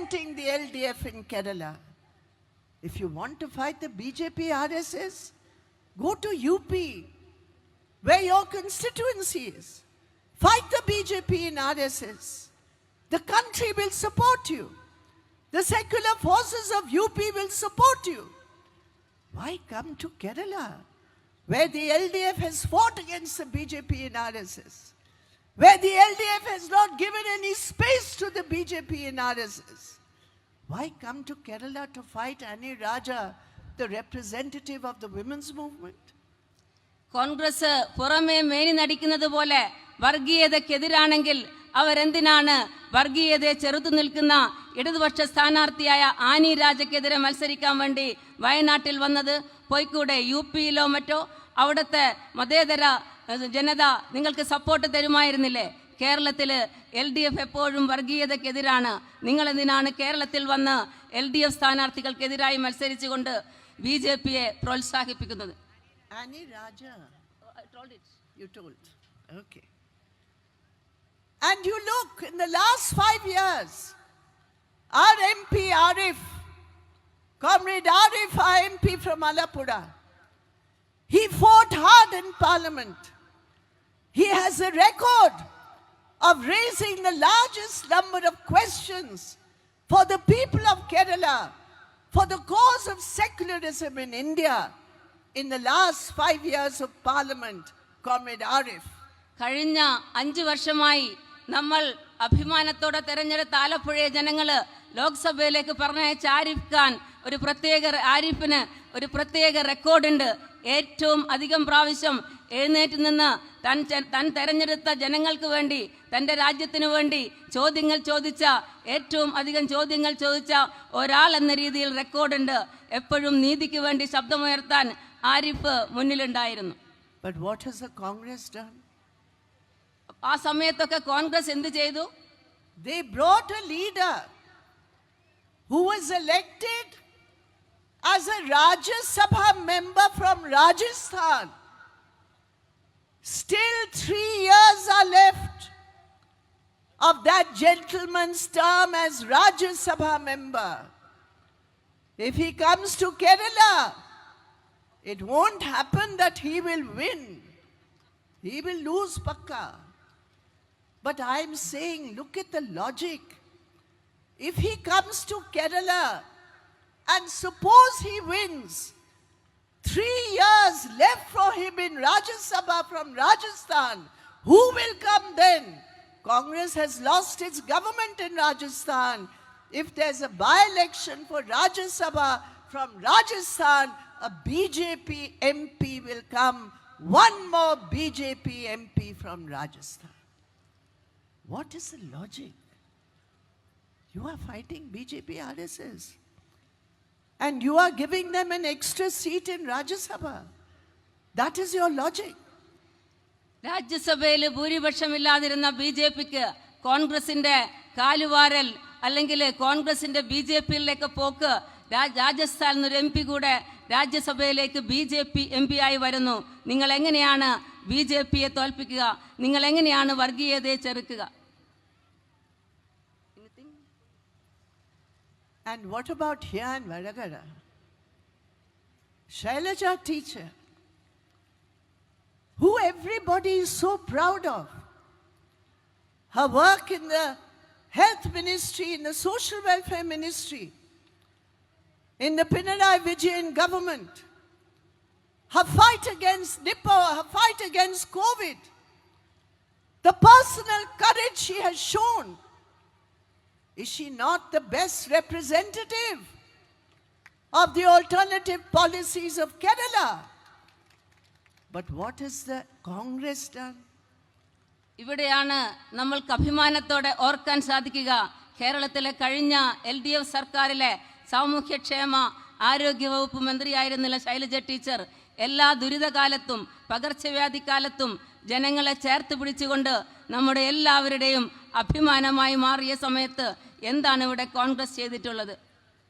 representing the LDF in Kerala. If you want to fight the BJP RSS, go to UP, where your constituency is. Fight the BJP in RSS. The country will support you. The secular forces of UP will support you. Why come to Kerala, where the LDF has fought against the BJP in RSS? Where the LDF has not given any space to the BJP in RSS? Why come to Kerala to fight Annie Raja, the representative of the women's movement? Congress പുറമേ മേനി നടിക്കുന്നത് പോലെ വർഗീയതക്കെതിരാണെങ്കിൽ അവരെന്തിനാണ് വർഗീയതയെ ചെറുത്തു നിൽക്കുന്ന ഇടതുപക്ഷ സ്ഥാനാർത്ഥിയായ Annie രാജയ്ക്കെതിരെ മത്സരിക്കാൻ വേണ്ടി വയനാട്ടിൽ വന്നത് പോയിക്കൂടെ യു പിയിലോ മറ്റോ അവിടുത്തെ മതേതര ജനത നിങ്ങൾക്ക് സപ്പോർട്ട് തരുമായിരുന്നില്ലേ? കേരളത്തിൽ എൽ ഡി എഫ് എപ്പോഴും വർഗീയതക്കെതിരാണ്. നിങ്ങളെന്തിനാണ് കേരളത്തിൽ വന്ന് എൽ ഡി എഫ് സ്ഥാനാർത്ഥികൾക്കെതിരായി മത്സരിച്ചുകൊണ്ട് ബി ജെ പിയെ പ്രോത്സാഹിപ്പിക്കുന്നത്. Okay. And you look, in the last five years, our MP Arif, Comrade Arif, our MP from Alapura, he fought hard in Parliament. He has a record of raising the largest number of questions for the people of Kerala, for the cause of secularism in India in the last five years of Parliament, Comrade Arif. കഴിഞ്ഞ അഞ്ചു വർഷമായി നമ്മൾ അഭിമാനത്തോടെ തെരഞ്ഞെടുത്ത ആലപ്പുഴയെ ജനങ്ങള് ലോക്സഭയിലേക്ക് പറഞ്ഞയച്ച ആരിഫ് ഖാൻ ഒരു പ്രത്യേക ആരിഫിന് ഒരു പ്രത്യേക റെക്കോർഡുണ്ട് ഏറ്റവും അധികം പ്രാവശ്യം എഴുന്നേറ്റ് നിന്ന് തൻ തൻ തെരഞ്ഞെടുത്ത ജനങ്ങൾക്ക് വേണ്ടി തന്റെ രാജ്യത്തിനു വേണ്ടി ചോദ്യങ്ങൾ ചോദിച്ച ഏറ്റവും അധികം ചോദ്യങ്ങൾ ചോദിച്ച ഒരാൾ എന്ന രീതിയിൽ റെക്കോർഡുണ്ട്. എപ്പോഴും നീതിക്ക് വേണ്ടി ശബ്ദമുയർത്താൻ Arif മുന്നിലുണ്ടായിരുന്നു. But what has the Congress done? ആ സമയത്തൊക്കെ കോൺഗ്രസ് എന്ത് ചെയ്തു? They brought a leader who was elected as a Rajya Sabha member from Rajasthan. Still three years are left of that gentleman's term as Rajya Sabha member. If he comes to Kerala, it won't happen that he will win. He will lose Pakka. But I'm saying, look at the logic. If he comes to Kerala and suppose he wins, three years left for him in Rajya Sabha from Rajasthan, who will come then? Congress has lost its government in Rajasthan. If there's a by election for Rajya Sabha from Rajasthan, a BJP MP will come. One more BJP MP from Rajasthan. What is the logic? You are fighting BJP RSS. And you are giving them an extra seat in Rajya Sabha. That is your logic. രാജ്യസഭയിൽ ഭൂരിപക്ഷമില്ലാതിരുന്ന B J പിക്ക് കോൺഗ്രസിന്റെ കാലുവാരൽ അല്ലെങ്കിൽ കോൺഗ്രസിന്റെ B J പിയിലേക്ക് പോക്ക് രാജസ്ഥാനിൽ നിന്നൊരു M P കൂടെ രാജ്യസഭയിലേക്ക് B J P M P ആയി വരുന്നു നിങ്ങൾ എങ്ങനെയാണ് ബി ജെ പിയെ തോൽപ്പിക്കുക നിങ്ങൾ എങ്ങനെയാണ് വർഗീയതയെ ചെറുക്കുക And what about here in Varagara? Shailaja teacher, who everybody is so proud of. Her work in the health ministry, in the social welfare ministry, in the Pinarayi Vijayan government, her fight against Nipah, her fight against COVID, the personal courage she has shown. Is she not the best representative of the alternative policies of Kerala? But what has the Congress done? ഇവിടെയാണ് നമ്മൾക്ക് അഭിമാനത്തോടെ ഓർക്കാൻ സാധിക്കുക കേരളത്തിലെ കഴിഞ്ഞ L D F സർക്കാരിലെ സാമൂഹ്യക്ഷേമ ആരോഗ്യ വകുപ്പ് മന്ത്രിയായിരുന്നില്ല ശൈലജ ടീച്ചർ എല്ലാ ദുരിതകാലത്തും പകർച്ചവ്യാധിക്കാലത്തും ജനങ്ങളെ ചേർത്ത് പിടിച്ചുകൊണ്ട് നമ്മുടെ എല്ലാവരുടെയും അഭിമാനമായി മാറിയ സമയത്ത് എന്താണ് ഇവിടെ കോൺഗ്രസ് ചെയ്തിട്ടുള്ളത്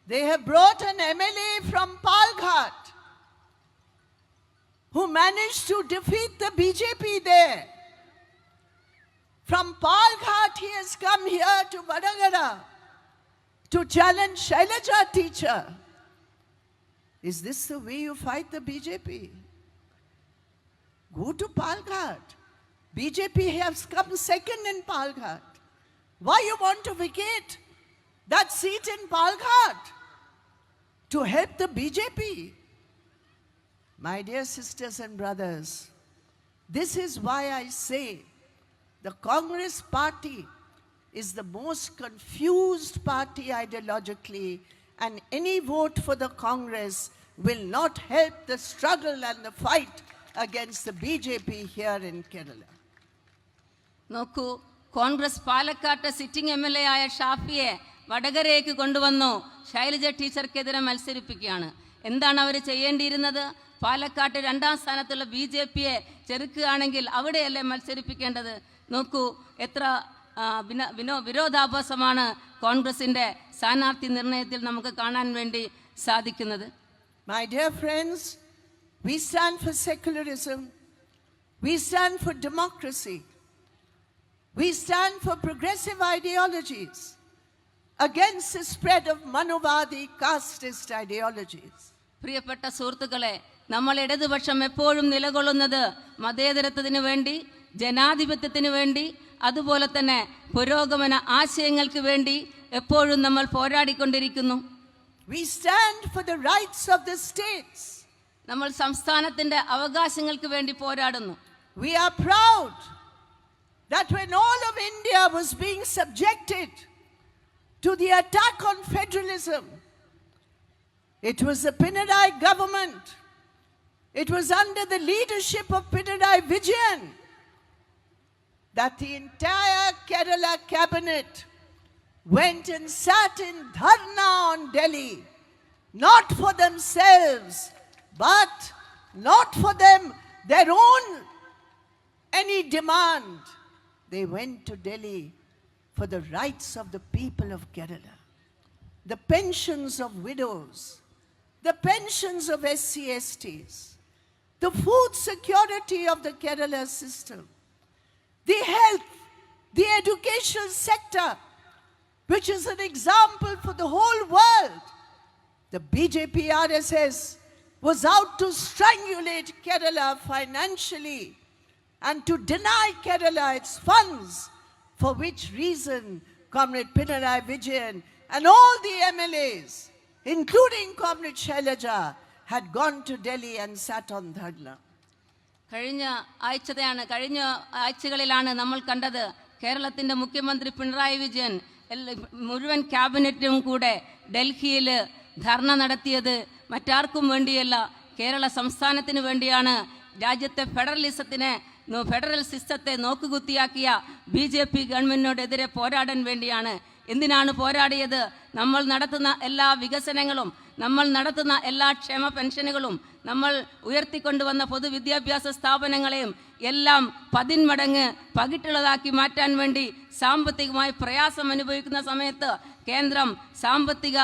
They have brought an MLA from Palghat who managed to defeat the BJP there. From Palghat, he has come here to Vadagara to challenge Shailaja teacher. Is this the way you fight the BJP? Go to Palghat. BJP has come second in Palghat. Why you want to vacate that seat in Palghat? To help the BJP? My dear sisters and brothers, this is why I say the Congress party is the most confused party ideologically, and any vote for the Congress will not help the struggle and the fight against the BJP here in Kerala. നോക്കൂ കോൺഗ്രസ് പാലക്കാട്ട് sitting M L A ആയ ഷാഫിയെ വടകരയ്ക്ക് കൊണ്ടുവന്നു. ശൈലജ ടീച്ചർക്കെതിരെ മത്സരിപ്പിക്കുകയാണ്. എന്താണ് അവർ ചെയ്യേണ്ടിയിരുന്നത്? പാലക്കാട്ട് രണ്ടാം സ്ഥാനത്തുള്ള B J പിയെ ചെറുക്കുകയാണെങ്കിൽ അവിടെയല്ലേ മത്സരിപ്പിക്കേണ്ടത്? നോക്കൂ എത്ര വിനോ വിരോധാഭാസമാണ് കോൺഗ്രസിന്റെ സ്ഥാനാർത്ഥി നിർണയത്തിൽ നമുക്ക് കാണാൻ വേണ്ടി സാധിക്കുന്നത്. My dear friends we stand for secularism we stand for democracy, we stand for progressive ideologies against the spread of Manuvadi casteist ideologies. പ്രിയപ്പെട്ട സുഹൃത്തുക്കളെ നമ്മൾ ഇടതുപക്ഷം എപ്പോഴും നിലകൊള്ളുന്നത് മതേതരത്വത്തിന് വേണ്ടി ജനാധിപത്യത്തിന് വേണ്ടി അതുപോലെ തന്നെ പുരോഗമന ആശയങ്ങൾക്ക് വേണ്ടി എപ്പോഴും നമ്മൾ പോരാടിക്കൊണ്ടിരിക്കുന്നു We stand for the rights of the states. നമ്മൾ സംസ്ഥാനത്തിന്റെ അവകാശങ്ങൾക്ക് വേണ്ടി പോരാടുന്നു We are proud that when all of India was being subjected to the attack on federalism, it was the Pinarayi government, it was under the leadership of Pinarayi Vijayan that the entire Kerala cabinet went and sat in dharna on Delhi, not for themselves, but not for them, their own any demand. They went to Delhi for the rights of the people of Kerala, the pensions of widows, the pensions of SCSTs, the food security of the Kerala system, the health, the educational sector, which is an example for the whole world. The BJP RSS was out to strangulate Kerala financially and to deny Kerala its funds, for which reason Comrade Pinarayi Vijayan and all the MLAs, including Comrade Shailaja, had gone to Delhi and sat on Dharna. കഴിഞ്ഞ ആഴ്ചതയാണ് കഴിഞ്ഞ ആഴ്ചകളിലാണ് നമ്മൾ കണ്ടത് കേരളത്തിന്റെ മുഖ്യമന്ത്രി പിണറായി വിജയൻ മുഴുവൻ ക്യാബിനറ്റും കൂടെ ഡൽഹിയിൽ ധർണ നടത്തിയത് മറ്റാർക്കും വേണ്ടിയല്ല കേരള സംസ്ഥാനത്തിന് വേണ്ടിയാണ് രാജ്യത്തെ ഫെഡറലിസത്തിനെ ഫെഡറൽ സിസ്റ്റത്തെ നോക്കുകുത്തിയാക്കിയ ബി ജെ പി ഗവൺമെന്റിനോടെതിരെ പോരാടാൻ വേണ്ടിയാണ്. എന്തിനാണ് പോരാടിയത്? നമ്മൾ നടത്തുന്ന എല്ലാ വികസനങ്ങളും നമ്മൾ നടത്തുന്ന എല്ലാ ക്ഷേമ പെൻഷനുകളും നമ്മൾ ഉയർത്തിക്കൊണ്ടുവന്ന പൊതുവിദ്യാഭ്യാസ സ്ഥാപനങ്ങളെയും എല്ലാം പതിന്മടങ്ങ് പകിട്ടുള്ളതാക്കി മാറ്റാൻ വേണ്ടി സാമ്പത്തികമായി പ്രയാസം അനുഭവിക്കുന്ന സമയത്ത് കേന്ദ്രം സാമ്പത്തിക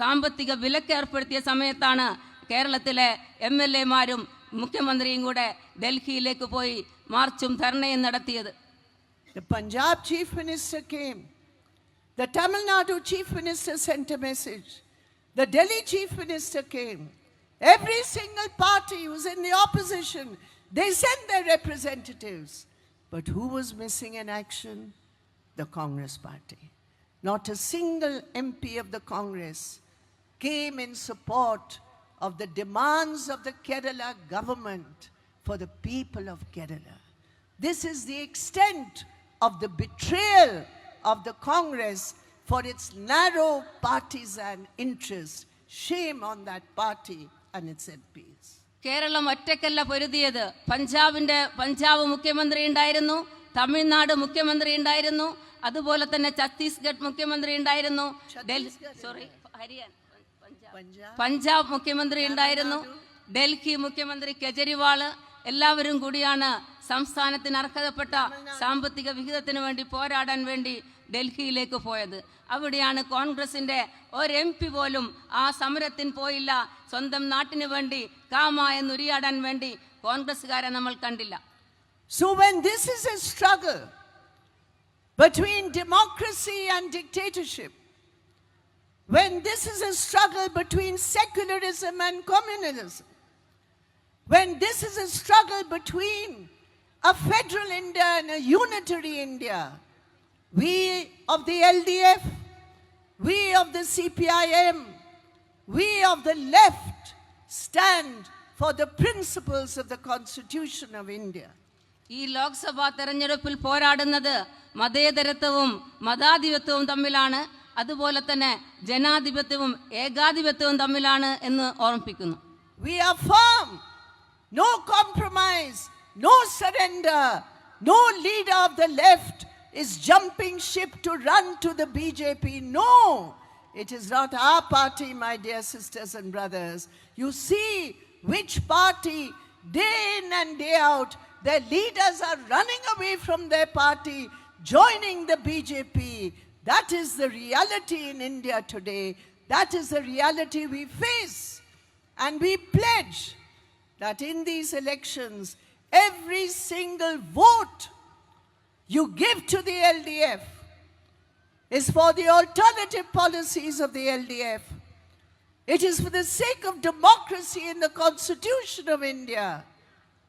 സാമ്പത്തിക വിലക്ക് ഏർപ്പെടുത്തിയ സമയത്താണ് കേരളത്തിലെ എം എൽ എമാരും മുഖ്യമന്ത്രിയും കൂടെ ഡൽഹിയിലേക്ക് പോയി മാർച്ചും ധർണയും നടത്തിയത് The Punjab Chief Minister came. The Tamil Nadu Chief Minister sent a message. The Delhi Chief Minister came. Every single party was in the opposition. They sent their representatives. But who was missing in action? The Congress Party. Not a single MP of the Congress came in support of the demands of the Kerala government for the people of Kerala. This is the extent of the betrayal of the Congress for its narrow partisan interests. Shame on that party and its MPs. Keralam ഒറ്റക്കല്ല പൊരുതിയത് പഞ്ചാബിന്റെ Punjab മുഖ്യമന്ത്രി ഉണ്ടായിരുന്നു തമിഴ്നാട് മുഖ്യമന്ത്രി ഉണ്ടായിരുന്നു അതുപോലെ തന്നെ ഛത്തീസ്ഗഡ് മുഖ്യമന്ത്രി ഉണ്ടായിരുന്നു Delhi sorry Haryana Punjab. മുഖ്യമന്ത്രി ഉണ്ടായിരുന്നു. ഡൽഹി മുഖ്യമന്ത്രി കെജ്രിവാൾ. എല്ലാവരും കൂടിയാണ് സംസ്ഥാനത്തിന് അർഹതപ്പെട്ട സാമ്പത്തിക വിഹിതത്തിന് വേണ്ടി പോരാടാൻ വേണ്ടി ഡൽഹിയിലേക്ക് പോയത്. അവിടെയാണ് കോൺഗ്രസിന്റെ ഒരു എം പി പോലും ആ സമരത്തിന് പോയില്ല. സ്വന്തം നാട്ടിന് വേണ്ടി കാമായ നുരിയാടാൻ വേണ്ടി കോൺഗ്രസ്സുകാരെ നമ്മൾ കണ്ടില്ല. So when this is a struggle between democracy and dictatorship, when this is a struggle between secularism and communalism, when this is a struggle between a federal India and a unitary India, we of the LDF, we of the CPIM, we of the left stand for the principles of the Constitution of India. ഈ ലോക്സഭാ തെരഞ്ഞെടുപ്പിൽ പോരാടുന്നത് മതേതരത്വവും മതാധിപത്യവും തമ്മിലാണ് അതുപോലെ തന്നെ ജനാധിപത്യവും ഏകാധിപത്യവും തമ്മിലാണ് എന്ന് ഓർമ്മിപ്പിക്കുന്നു We are firm. No compromise. No surrender. No leader of the left is jumping ship to run to the BJP. No. It is not our party, my dear sisters and brothers. You see which party, day in and day out, their leaders are running away from their party, joining the BJP. That is the reality in India today. That is the reality we face. And we pledge that in these elections, every single vote you give to the LDF is for the alternative policies of the LDF. It is for the sake of democracy in the Constitution of India.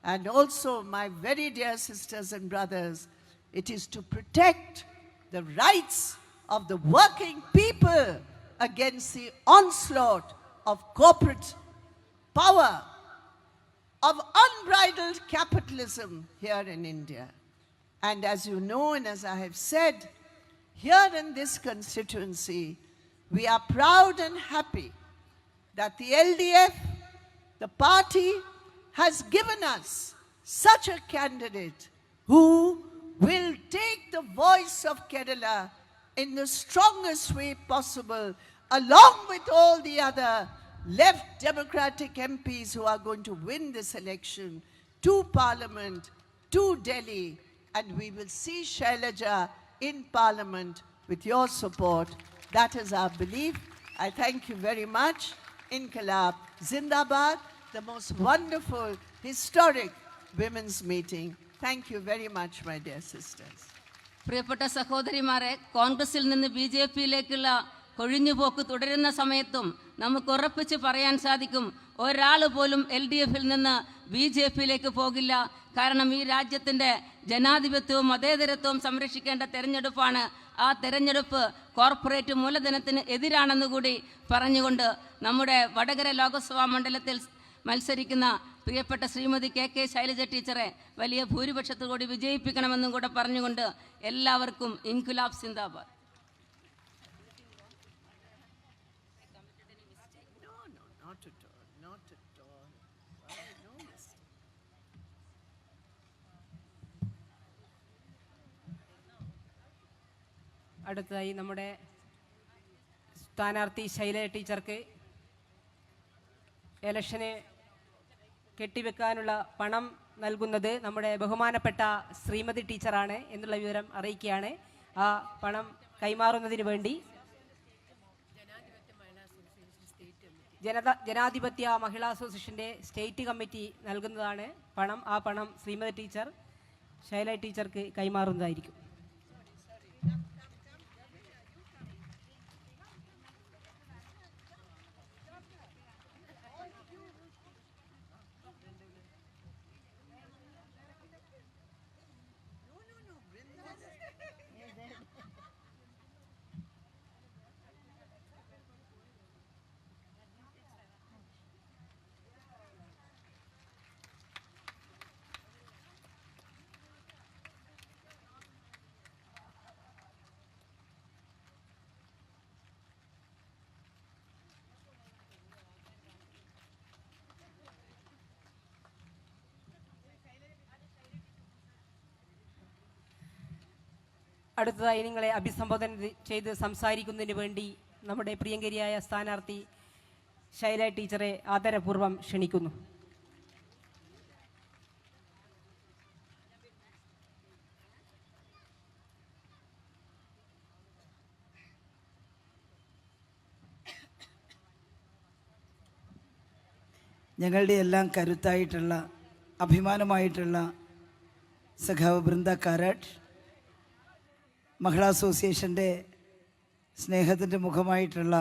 And also, my very dear sisters and brothers, it is to protect the rights of the working people against the onslaught of corporate power, of unbridled capitalism here in India. And as you know, and as I have said, here in this constituency, we are proud and happy that the LDF, the party, has given us such a candidate who will take the voice of Kerala in the strongest way possible, along with all the other left Democratic MPs who are going to win this election to Parliament, to Delhi, and we will see Shailaja in Parliament with your support. That is our belief. I thank you very much. Inkalab Zindabad, the most wonderful, historic women's meeting. Thank you very much, my dear sisters. പ്രിയപ്പെട്ട സഹോദരിമാരെ കോൺഗ്രസിൽ നിന്ന് B J പിയിലേക്കുള്ള കൊഴിഞ്ഞുപോക്ക് തുടരുന്ന സമയത്തും നമുക്ക് ഉറപ്പിച്ച് പറയാൻ സാധിക്കും ഒരാൾ പോലും എൽ ഡി എഫിൽ നിന്ന് ബി ജെ പിയിലേക്ക് പോകില്ല. കാരണം ഈ രാജ്യത്തിന്റെ ജനാധിപത്യവും മതേതരത്വവും സംരക്ഷിക്കേണ്ട തെരഞ്ഞെടുപ്പാണ്. ആ തെരഞ്ഞെടുപ്പ് കോർപ്പറേറ്റ് മൂലധനത്തിന് എതിരാണെന്ന് കൂടി പറഞ്ഞുകൊണ്ട് നമ്മുടെ വടകര ലോകസഭാ മണ്ഡലത്തിൽ മത്സരിക്കുന്ന പ്രിയപ്പെട്ട ശ്രീമതി കെ കെ ശൈലജ ടീച്ചറെ വലിയ ഭൂരിപക്ഷത്തോടുകൂടി വിജയിപ്പിക്കണമെന്നും കൂടെ പറഞ്ഞുകൊണ്ട് എല്ലാവർക്കും ഇൻകുലാബ് സിന്ദാബാദ്. അടുത്തതായി നമ്മുടെ സ്ഥാനാർത്ഥി ശൈല ടീച്ചർക്ക് ഇലക്ഷന് കെട്ടിവെക്കാനുള്ള പണം നൽകുന്നത് നമ്മുടെ ബഹുമാനപ്പെട്ട ശ്രീമതി ടീച്ചറാണ് എന്നുള്ള വിവരം അറിയിക്കുകയാണ്. ആ പണം കൈമാറുന്നതിന് വേണ്ടി ജനത ജനാധിപത്യ മഹിളാ അസോസിയേഷന്റെ സ്റ്റേറ്റ് കമ്മിറ്റി നൽകുന്നതാണ് പണം. ആ പണം ശ്രീമതി ടീച്ചർ ശൈല ടീച്ചർക്ക് കൈമാറുന്നതായിരിക്കും. അടുത്തതായി നിങ്ങളെ അഭിസംബോധന ചെയ്ത് സംസാരിക്കുന്നതിന് വേണ്ടി നമ്മുടെ പ്രിയങ്കരിയായ സ്ഥാനാർത്ഥി ശൈല ടീച്ചറെ ആദരപൂർവം ക്ഷണിക്കുന്നു. ഞങ്ങളുടെ എല്ലാം കരുത്തായിട്ടുള്ള അഭിമാനമായിട്ടുള്ള സഖാവ് ബൃന്ദ കാരാട്ട് മഹിളാ അസോസിയേഷന്റെ സ്നേഹത്തിന്റെ മുഖമായിട്ടുള്ള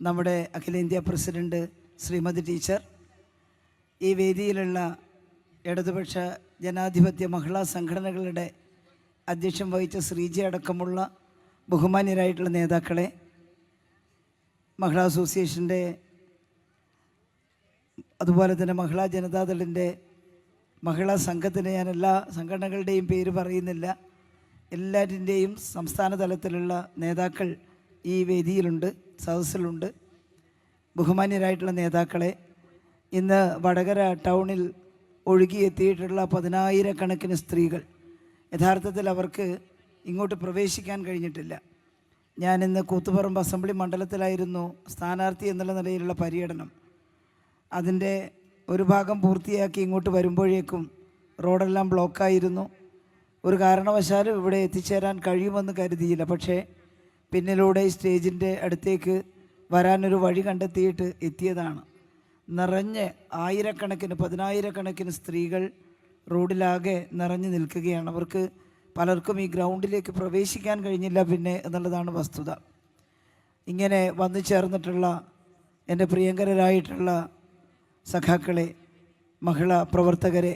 നമ്മുടെ അഖിലേന്ത്യാ പ്രസിഡന്റ് ശ്രീമതി ടീച്ചർ ഈ വേദിയിലുള്ള ഇടതുപക്ഷ ജനാധിപത്യ മഹിളാ സംഘടനകളുടെ അധ്യക്ഷം വഹിച്ച ശ്രീജി അടക്കമുള്ള ബഹുമാന്യരായിട്ടുള്ള നേതാക്കളെ മഹിളാ അസോസിയേഷന്റെ അതുപോലെ തന്നെ മഹിളാ ജനതാദളിന്റെ മഹിളാ സംഘത്തിന് ഞാൻ എല്ലാ സംഘടനകളുടെയും പേര് പറയുന്നില്ല. എല്ലാറ്റിന്റെയും സംസ്ഥാന തലത്തിലുള്ള നേതാക്കൾ ഈ വേദിയിലുണ്ട് സദസ്സിലുണ്ട്. ബഹുമാന്യരായിട്ടുള്ള നേതാക്കളെ ഇന്ന് വടകര ടൗണിൽ ഒഴുകിയെത്തിയിട്ടുള്ള പതിനായിരക്കണക്കിന് സ്ത്രീകൾ യഥാർത്ഥത്തിൽ അവർക്ക് ഇങ്ങോട്ട് പ്രവേശിക്കാൻ കഴിഞ്ഞിട്ടില്ല. ഞാൻ ഇന്ന് കൂത്തുപറമ്പ് അസംബ്ലി മണ്ഡലത്തിലായിരുന്നു സ്ഥാനാർത്ഥി എന്നുള്ള നിലയിലുള്ള പര്യടനം. അതിന്റെ ഒരു ഭാഗം പൂർത്തിയാക്കി ഇങ്ങോട്ട് വരുമ്പോഴേക്കും റോഡെല്ലാം ബ്ലോക്കായിരുന്നു. ഒരു കാരണവശാലും ഇവിടെ എത്തിച്ചേരാൻ കഴിയുമെന്ന് കരുതിയില്ല. പക്ഷേ പിന്നിലൂടെ സ്റ്റേജിന്റെ അടുത്തേക്ക് വരാനൊരു വഴി കണ്ടെത്തിയിട്ട് എത്തിയതാണ്. നിറഞ്ഞ് ആയിരക്കണക്കിന് പതിനായിരക്കണക്കിന് സ്ത്രീകൾ റോഡിലാകെ നിറഞ്ഞു നിൽക്കുകയാണ്. അവർക്ക് പലർക്കും ഈ ഗ്രൗണ്ടിലേക്ക് പ്രവേശിക്കാൻ കഴിഞ്ഞില്ല പിന്നെ എന്നുള്ളതാണ് വസ്തുത. ഇങ്ങനെ വന്നു ചേർന്നിട്ടുള്ള എന്റെ പ്രിയങ്കരരായിട്ടുള്ള സഖാക്കളെ മഹിളാ പ്രവർത്തകരെ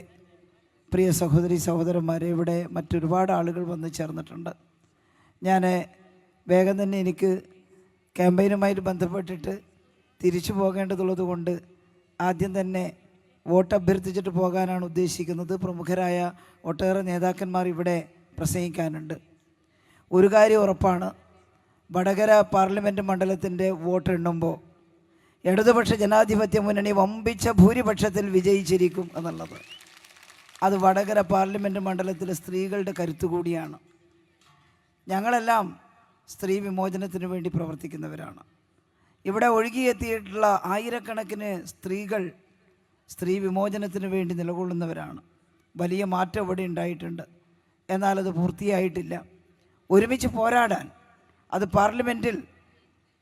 പ്രിയ സഹോദരി സഹോദരന്മാരെ ഇവിടെ മറ്റൊരുപാട് ആളുകൾ വന്ന് ചേർന്നിട്ടുണ്ട്. ഞാൻ വേഗം തന്നെ എനിക്ക് ക്യാമ്പയിനുമായിട്ട് ബന്ധപ്പെട്ടിട്ട് തിരിച്ചു പോകേണ്ടതുള്ളത് കൊണ്ട് ആദ്യം തന്നെ വോട്ട് അഭ്യർത്ഥിച്ചിട്ട് പോകാനാണ് ഉദ്ദേശിക്കുന്നത്. പ്രമുഖരായ ഒട്ടേറെ നേതാക്കന്മാർ ഇവിടെ പ്രസംഗിക്കാനുണ്ട്. ഒരു കാര്യം ഉറപ്പാണ്. വടകര പാർലമെന്റ് മണ്ഡലത്തിന്റെ വോട്ട് എണ്ണുമ്പോൾ ഇടതുപക്ഷ ജനാധിപത്യ മുന്നണി വമ്പിച്ച ഭൂരിപക്ഷത്തിൽ വിജയിച്ചിരിക്കും എന്നുള്ളത്. അത് വടകര പാർലമെന്റ് മണ്ഡലത്തിലെ സ്ത്രീകളുടെ കരുത്തു കൂടിയാണ്. ഞങ്ങളെല്ലാം സ്ത്രീ വിമോചനത്തിന് വേണ്ടി പ്രവർത്തിക്കുന്നവരാണ്. ഇവിടെ ഒഴുകിയെത്തിയിട്ടുള്ള ആയിരക്കണക്കിന് സ്ത്രീകൾ സ്ത്രീ വിമോചനത്തിന് വേണ്ടി നിലകൊള്ളുന്നവരാണ്. വലിയ മാറ്റം ഇവിടെ ഉണ്ടായിട്ടുണ്ട്. എന്നാൽ അത് പൂർത്തിയായിട്ടില്ല. ഒരുമിച്ച് പോരാടാൻ അത് പാർലമെന്റിൽ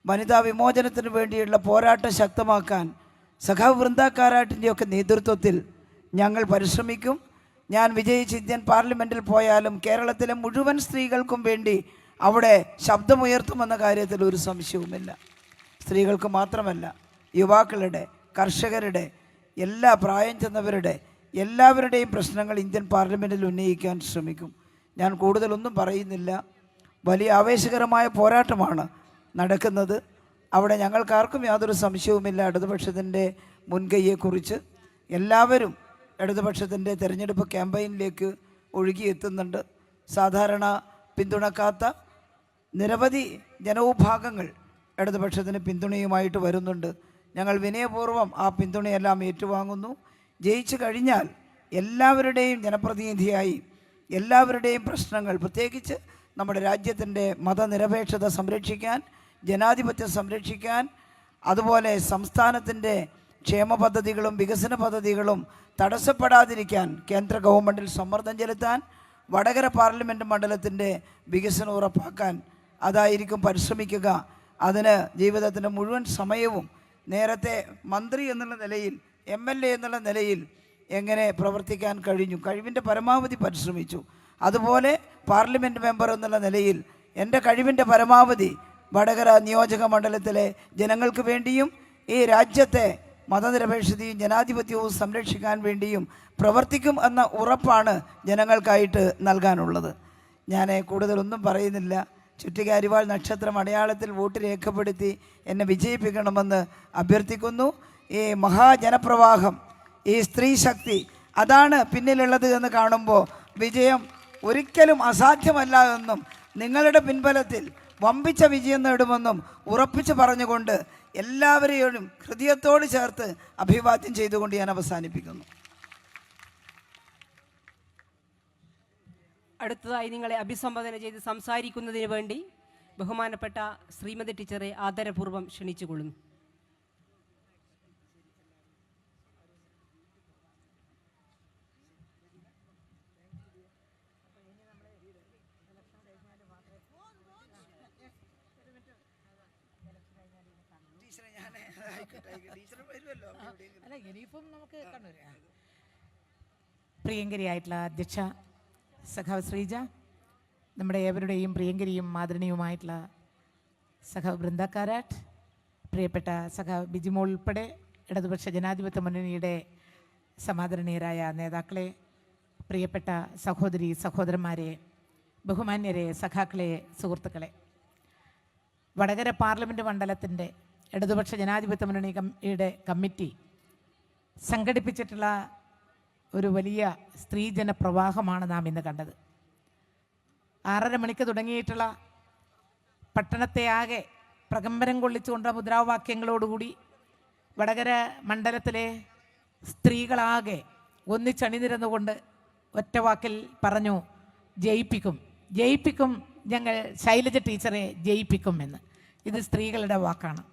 വനിതാ വിമോചനത്തിന് വേണ്ടിയുള്ള പോരാട്ടം ശക്തമാക്കാൻ സഖാവ് നേതൃത്വത്തിൽ ഞങ്ങൾ പരിശ്രമിക്കും. ഞാൻ വിജയിച്ച് ഇന്ത്യൻ പാർലമെന്റിൽ പോയാലും കേരളത്തിലെ മുഴുവൻ സ്ത്രീകൾക്കും വേണ്ടി അവിടെ ശബ്ദമുയർത്തുമെന്ന കാര്യത്തിൽ ഒരു സംശയവുമില്ല. സ്ത്രീകൾക്ക് മാത്രമല്ല യുവാക്കളുടെ കർഷകരുടെ എല്ലാ പ്രായം ചെന്നവരുടെ എല്ലാവരുടെയും പ്രശ്നങ്ങൾ ഇന്ത്യൻ പാർലമെന്റിൽ ഉന്നയിക്കാൻ ശ്രമിക്കും. ഞാൻ കൂടുതലൊന്നും പറയുന്നില്ല. വലിയ ആവേശകരമായ പോരാട്ടമാണ് നടക്കുന്നത്. അവിടെ ഞങ്ങൾക്കാർക്കും യാതൊരു സംശയവുമില്ല. ഇടതുപക്ഷത്തിന്റെ മുൻകൈയെക്കുറിച്ച് എല്ലാവരും ഇടതുപക്ഷത്തിന്റെ തെരഞ്ഞെടുപ്പ് ക്യാമ്പയിനിലേക്ക് ഒഴുകിയെത്തുന്നുണ്ട്. സാധാരണ പിന്തുണക്കാത്ത നിരവധി ജനവിഭാഗങ്ങൾ ഇടതുപക്ഷത്തിന് പിന്തുണയുമായിട്ട് വരുന്നുണ്ട്. ഞങ്ങൾ വിനയപൂർവം ആ പിന്തുണയെല്ലാം ഏറ്റുവാങ്ങുന്നു. ജയിച്ചു കഴിഞ്ഞാൽ എല്ലാവരുടെയും ജനപ്രതിനിധിയായി എല്ലാവരുടെയും പ്രശ്നങ്ങൾ പ്രത്യേകിച്ച് നമ്മുടെ രാജ്യത്തിന്റെ മതനിരപേക്ഷത സംരക്ഷിക്കാൻ ജനാധിപത്യം സംരക്ഷിക്കാൻ അതുപോലെ സംസ്ഥാനത്തിന്റെ ക്ഷേമ പദ്ധതികളും വികസന പദ്ധതികളും തടസ്സപ്പെടാതിരിക്കാൻ കേന്ദ്ര ഗവൺമെന്റിൽ സമ്മർദ്ദം ചെലുത്താൻ വടകര പാർലമെന്റ് മണ്ഡലത്തിന്റെ വികസനം ഉറപ്പാക്കാൻ അതായിരിക്കും പരിശ്രമിക്കുക. അതിന് ജീവിതത്തിന്റെ മുഴുവൻ സമയവും നേരത്തെ മന്ത്രി എന്നുള്ള നിലയിൽ എം എൽ എ എന്നുള്ള നിലയിൽ എങ്ങനെ പ്രവർത്തിക്കാൻ കഴിഞ്ഞു? കഴിവിന്റെ പരമാവധി പരിശ്രമിച്ചു. അതുപോലെ പാർലമെന്റ് മെമ്പർ എന്നുള്ള നിലയിൽ എന്റെ കഴിവിന്റെ പരമാവധി വടകര നിയോജക മണ്ഡലത്തിലെ ജനങ്ങൾക്ക് വേണ്ടിയും ഈ രാജ്യത്തെ മതനിരപേക്ഷതയും ജനാധിപത്യവും സംരക്ഷിക്കാൻ വേണ്ടിയും പ്രവർത്തിക്കും എന്ന ഉറപ്പാണ് ജനങ്ങൾക്കായിട്ട് നൽകാനുള്ളത്. ഞാൻ കൂടുതലൊന്നും പറയുന്നില്ല. ചുറ്റികാരിവാൾ നക്ഷത്രം അടയാളത്തിൽ വോട്ട് രേഖപ്പെടുത്തി എന്നെ വിജയിപ്പിക്കണമെന്ന് അഭ്യർത്ഥിക്കുന്നു. ഈ മഹാജനപ്രവാഹം ഈ സ്ത്രീ ശക്തി അതാണ് പിന്നിലുള്ളത് എന്ന് കാണുമ്പോൾ വിജയം ഒരിക്കലും അസാധ്യമല്ല എന്നും നിങ്ങളുടെ പിൻബലത്തിൽ വമ്പിച്ച വിജയം നേടുമെന്നും ഉറപ്പിച്ചു പറഞ്ഞുകൊണ്ട് എല്ലാവരെയും ഹൃദയത്തോട് ചേർത്ത് അഭിവാദ്യം ചെയ്തുകൊണ്ട് ഞാൻ അവസാനിപ്പിക്കുന്നു. അടുത്തതായി നിങ്ങളെ അഭിസംബോധന ചെയ്ത് സംസാരിക്കുന്നതിന് വേണ്ടി ബഹുമാനപ്പെട്ട ശ്രീമതി ടീച്ചറെ ആദരപൂർവം ക്ഷണിച്ചുകൊള്ളുന്നു. ഇനിയിപ്പം നമുക്ക് കണ്ണൂർ പ്രിയങ്കരിയായിട്ടുള്ള അധ്യക്ഷ സഖാവ് ശ്രീജ നമ്മുടെ ഏവരുടെയും പ്രിയങ്കരിയും മാതൃണിയുമായിട്ടുള്ള സഖാവ് ബൃന്ദ കാരാട്ട് പ്രിയപ്പെട്ട സഖാവ് ബിജിമോൾ ഉൾപ്പെടെ ഇടതുപക്ഷ ജനാധിപത്യ മുന്നണിയുടെ സമാദരണീയരായ നേതാക്കളെ പ്രിയപ്പെട്ട സഹോദരി സഹോദരന്മാരെ ബഹുമാന്യരെ സഖാക്കളെ സുഹൃത്തുക്കളെ. വടകര പാർലമെന്റ് മണ്ഡലത്തിന്റെ ഇടതുപക്ഷ ജനാധിപത്യ മുന്നണി കമ്മിയുടെ കമ്മിറ്റി സംഘടിപ്പിച്ചിട്ടുള്ള ഒരു വലിയ സ്ത്രീജന പ്രവാഹമാണ് നാം ഇന്ന് കണ്ടത്. ആറര മണിക്ക് തുടങ്ങിയിട്ടുള്ള പട്ടണത്തെ ആകെ പ്രകമ്പനം കൊള്ളിച്ചുകൊണ്ട് മുദ്രാവാക്യങ്ങളോടുകൂടി വടകര മണ്ഡലത്തിലെ സ്ത്രീകളാകെ ഒന്നിച്ചണിനിരന്നുകൊണ്ട് ഒറ്റവാക്കിൽ പറഞ്ഞു ജയിപ്പിക്കും ജയിപ്പിക്കും ഞങ്ങൾ ശൈലജ ടീച്ചറെ ജയിപ്പിക്കും എന്ന്. ഇത് സ്ത്രീകളുടെ വാക്കാണ്.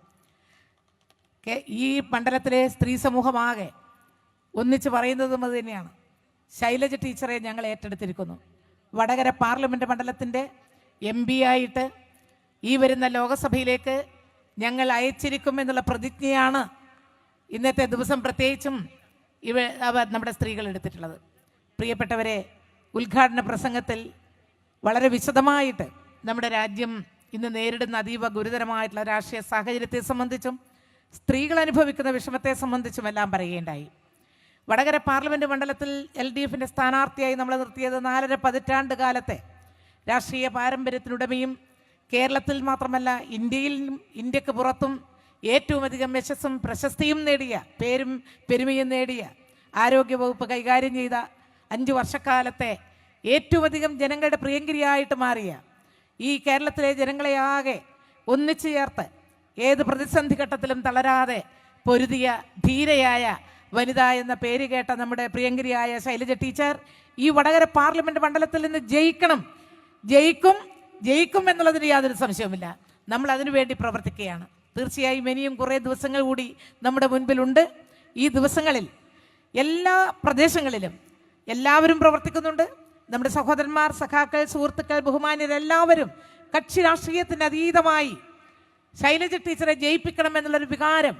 ഈ മണ്ഡലത്തിലെ സ്ത്രീ സമൂഹമാകെ ഒന്നിച്ച് പറയുന്നതും അത് തന്നെയാണ്. ശൈലജ ടീച്ചറെ ഞങ്ങൾ ഏറ്റെടുത്തിരിക്കുന്നു. വടകര പാർലമെന്റ് മണ്ഡലത്തിന്റെ എം പി ആയിട്ട് ഈ വരുന്ന ലോകസഭയിലേക്ക് ഞങ്ങൾ അയച്ചിരിക്കും എന്നുള്ള പ്രതിജ്ഞയാണ് ഇന്നത്തെ ദിവസം പ്രത്യേകിച്ചും ഇവ നമ്മുടെ സ്ത്രീകൾ എടുത്തിട്ടുള്ളത്. പ്രിയപ്പെട്ടവരെ ഉദ്ഘാടന പ്രസംഗത്തിൽ വളരെ വിശദമായിട്ട് നമ്മുടെ രാജ്യം ഇന്ന് നേരിടുന്ന അതീവ ഗുരുതരമായിട്ടുള്ള രാഷ്ട്രീയ സാഹചര്യത്തെ സംബന്ധിച്ചും സ്ത്രീകൾ അനുഭവിക്കുന്ന വിഷമത്തെ സംബന്ധിച്ചും എല്ലാം പറയുകയുണ്ടായി. വടകര പാർലമെന്റ് മണ്ഡലത്തിൽ എൽ ഡി എഫിന്റെ സ്ഥാനാർത്ഥിയായി നമ്മൾ നിർത്തിയത് നാലര പതിറ്റാണ്ട് കാലത്തെ രാഷ്ട്രീയ പാരമ്പര്യത്തിനുടമയും കേരളത്തിൽ മാത്രമല്ല ഇന്ത്യയിലും ഇന്ത്യയ്ക്ക് പുറത്തും ഏറ്റവും അധികം യശസ്സും പ്രശസ്തിയും നേടിയ പേരും പെരുമയും നേടിയ ആരോഗ്യവകുപ്പ് കൈകാര്യം ചെയ്ത അഞ്ച് വർഷക്കാലത്തെ ഏറ്റവും അധികം ജനങ്ങളുടെ പ്രിയങ്കരിയായിട്ട് മാറിയ ഈ കേരളത്തിലെ ജനങ്ങളെ ആകെ ഒന്നിച്ചു ചേർത്ത് ഏത് പ്രതിസന്ധി ഘട്ടത്തിലും തളരാതെ പൊരുതിയ ധീരയായ വനിത എന്ന പേര് കേട്ട നമ്മുടെ പ്രിയങ്കരിയായ ശൈലജ ടീച്ചർ ഈ വടകര പാർലമെന്റ് മണ്ഡലത്തിൽ നിന്ന് ജയിക്കണം. ജയിക്കും ജയിക്കും എന്നുള്ളതിന് യാതൊരു സംശയവുമില്ല. നമ്മൾ അതിനുവേണ്ടി പ്രവർത്തിക്കുകയാണ്. തീർച്ചയായും ഇനിയും കുറേ ദിവസങ്ങൾ കൂടി നമ്മുടെ മുൻപിലുണ്ട്. ഈ ദിവസങ്ങളിൽ എല്ലാ പ്രദേശങ്ങളിലും എല്ലാവരും പ്രവർത്തിക്കുന്നുണ്ട്. നമ്മുടെ സഹോദരന്മാർ സഖാക്കൾ സുഹൃത്തുക്കൾ ബഹുമാന്യരെല്ലാവരും കക്ഷി രാഷ്ട്രീയത്തിന് അതീതമായി ശൈലജ ടീച്ചറെ ജയിപ്പിക്കണം എന്നുള്ളൊരു വികാരം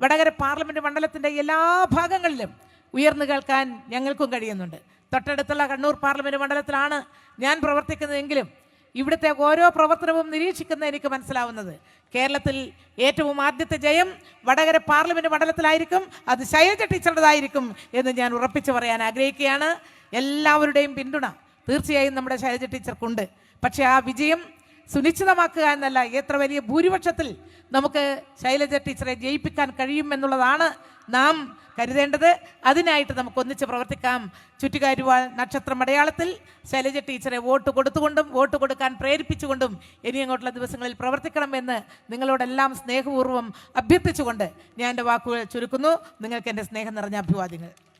വടകര പാർലമെന്റ് മണ്ഡലത്തിന്റെ എല്ലാ ഭാഗങ്ങളിലും ഉയർന്നു കേൾക്കാൻ ഞങ്ങൾക്കും കഴിയുന്നുണ്ട്. തൊട്ടടുത്തുള്ള കണ്ണൂർ പാർലമെന്റ് മണ്ഡലത്തിലാണ് ഞാൻ പ്രവർത്തിക്കുന്നതെങ്കിലും ഇവിടുത്തെ ഓരോ പ്രവർത്തനവും നിരീക്ഷിക്കുന്ന എനിക്ക് മനസ്സിലാവുന്നത്. കേരളത്തിൽ ഏറ്റവും ആദ്യത്തെ ജയം വടകര പാർലമെന്റ് മണ്ഡലത്തിലായിരിക്കും അത് ശൈലജ ടീച്ചറുടേതായിരിക്കും എന്ന് ഞാൻ ഉറപ്പിച്ചു പറയാൻ ആഗ്രഹിക്കുകയാണ്. എല്ലാവരുടെയും പിന്തുണ തീർച്ചയായും നമ്മുടെ ശൈലജ ടീച്ചർക്കുണ്ട്. പക്ഷേ ആ വിജയം സുനിശ്ചിതമാക്കുക എന്നല്ല എത്ര വലിയ ഭൂരിപക്ഷത്തിൽ നമുക്ക് ശൈലജ ടീച്ചറെ ജയിപ്പിക്കാൻ കഴിയും എന്നുള്ളതാണ് നാം കരുതേണ്ടത്. അതിനായിട്ട് നമുക്ക് ഒന്നിച്ച് പ്രവർത്തിക്കാം. ചുറ്റുകാരുവാൾ നക്ഷത്രം അടയാളത്തിൽ ശൈലജ ടീച്ചറെ വോട്ട് കൊടുത്തുകൊണ്ടും വോട്ട് കൊടുക്കാൻ പ്രേരിപ്പിച്ചുകൊണ്ടും ഇനി അങ്ങോട്ടുള്ള ദിവസങ്ങളിൽ പ്രവർത്തിക്കണമെന്ന് നിങ്ങളോടെല്ലാം സ്നേഹപൂർവം അഭ്യർത്ഥിച്ചുകൊണ്ട് ഞാൻ എന്റെ വാക്കുകൾ ചുരുക്കുന്നു. നിങ്ങൾക്ക് എന്റെ സ്നേഹം നിറഞ്ഞ അഭിവാദ്യങ്ങൾ.